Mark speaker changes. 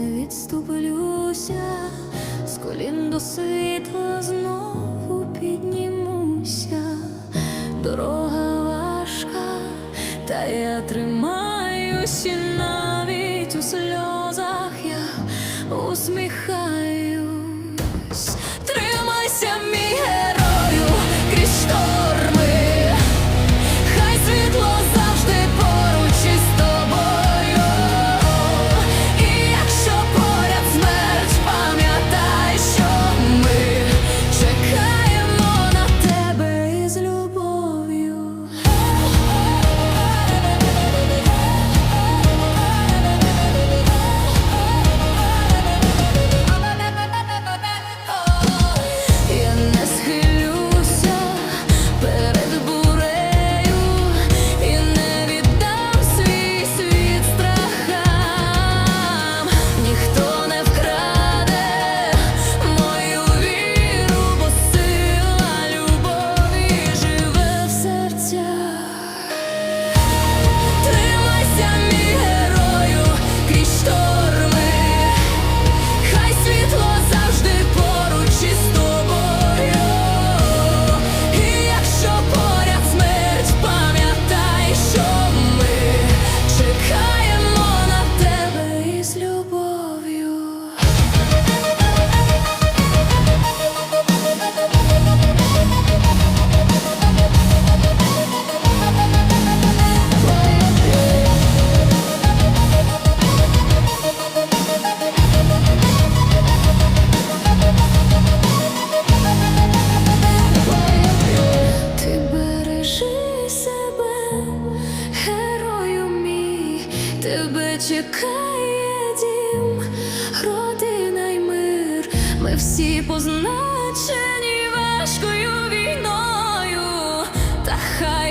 Speaker 1: відступлюся, з колін до світла знову піднімуся, дорога важка, та я тримаюся навіть у сльозах я усміхаю. тебе чекає дім, родина й мир, ми всі позначені важкою війною, та хай.